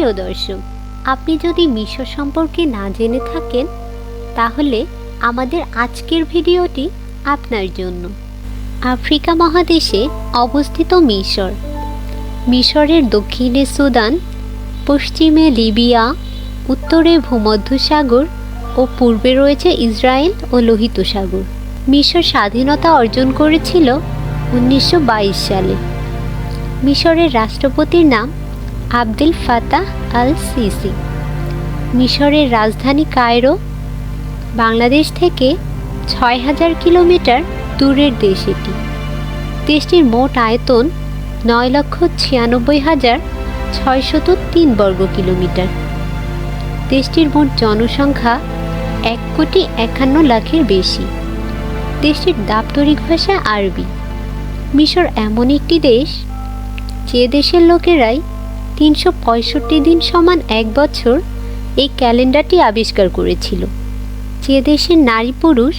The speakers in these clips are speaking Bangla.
প্রিয় দর্শক, আপনি যদি মিশর সম্পর্কে না জেনে থাকেন, তাহলে আমাদের আজকের ভিডিওটি আপনার জন্য। আফ্রিকা মহাদেশে অবস্থিত মিশর। মিশরের দক্ষিণে সুদান, পশ্চিমে লিবিয়া, উত্তরে ভূমধ্যসাগর ও পূর্বে রয়েছে ইসরায়েল ও লোহিত সাগর। মিশর স্বাধীনতা অর্জন করেছিল উনিশশো বাইশ সালে। মিশরের রাষ্ট্রপতির নাম আবদুল ফাতাহ আল সিসি মিশরের রাজধানী কায়রো, বাংলাদেশ থেকে ছয় হাজার কিলোমিটার দূরের দেশ এটি। দেশটির মোট আয়তন নয় লক্ষ ছিয়ানব্বই হাজার ছয়শত তিন বর্গ কিলোমিটার। দেশটির মোট জনসংখ্যা এক কোটি একান্ন লাখের বেশি। দেশটির দাপ্তরিক ভাষা আরবি। মিশর এমন একটি দেশ যে দেশের লোকেরাই তিনশো পঁয়ষট্টি দিন সমান এক বছর এই ক্যালেন্ডারটি আবিষ্কার করেছিল, যে দেশের নারী পুরুষ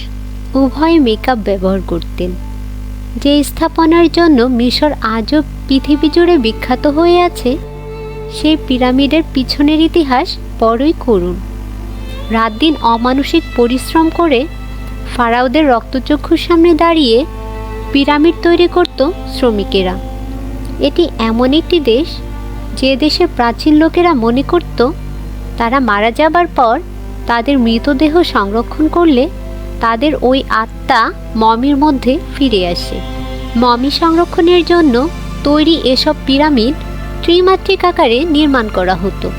উভয় মেকআপ ব্যবহার করতেন, যে স্থাপনার জন্য মিশর আজও পৃথিবী জুড়ে বিখ্যাত হয়ে আছে সেই পিরামিডের পিছনের ইতিহাস বড়ই করুণ। রাত দিন অমানসিক পরিশ্রম করে ফারাওদের রক্তচক্ষুর সামনে দাঁড়িয়ে পিরামিড তৈরি করত শ্রমিকেরা। এটি এমন একটি দেশ যে দেশে প্রাচীন লোকেরা মনে করত, তারা মারা যাবার পর তাদের মৃতদেহ সংরক্ষণ করলে তাদের ওই আত্মা মমির মধ্যে ফিরে আসে। মমি সংরক্ষণের জন্য তৈরি এসব পিরামিড ত্রিমাত্রিক আকারে নির্মাণ করা হতো।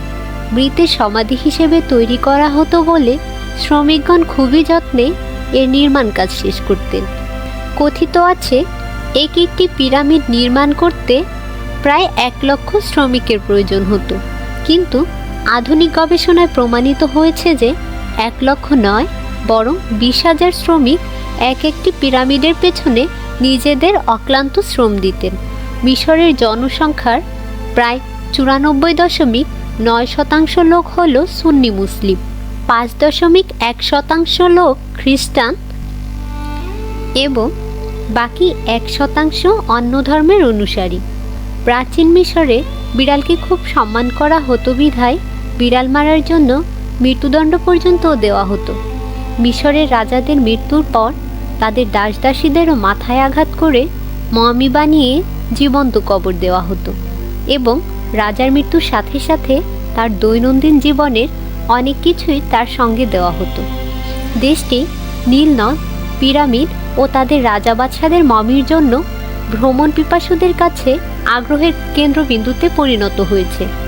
মৃতের সমাধি হিসেবে তৈরি করা হতো বলে শ্রমিকগণ খুবই যত্নে এর নির্মাণ কাজ শেষ করতেন। কথিত আছে এক একটি পিরামিড নির্মাণ করতে প্রায় এক লক্ষ শ্রমিকের প্রয়োজন হতো। কিন্তু আধুনিক গবেষণায় প্রমাণিত হয়েছে যে এক লক্ষ নয়, বরং বিশ হাজার শ্রমিক এক একটি পিরামিডের পেছনে নিজেদের অক্লান্ত শ্রম দিতেন। মিশরের জনসংখ্যার প্রায় চুরানব্বই দশমিক নয় শতাংশ লোক হল সুন্নি মুসলিম। পাঁচ দশমিক এক শতাংশ লোক খ্রিস্টান এবং বাকি এক শতাংশ অন্য ধর্মের অনুসারী। প্রাচীন মিশরে বিড়ালকে খুব সম্মান করা হতো বিধায় বিড়াল মারার জন্য মৃত্যুদণ্ড পর্যন্ত দেওয়া হতো। মিশরের রাজাদের মৃত্যুর পর তাদের দাসদাসীদেরও মাথায় আঘাত করে মমি বানিয়ে জীবন্ত কবর দেওয়া হতো এবং রাজার মৃত্যুর সাথে সাথে তার দৈনন্দিন জীবনের অনেক কিছুই তার সঙ্গে দেওয়া হতো। দেশটি নীলনদ পিরামিড ও তাদের রাজা বাদশাদের মমির জন্য ভ্রমণ পিপাসুদের কাছে আগ্রহের কেন্দ্রবিন্দুতে পরিণত হয়েছে।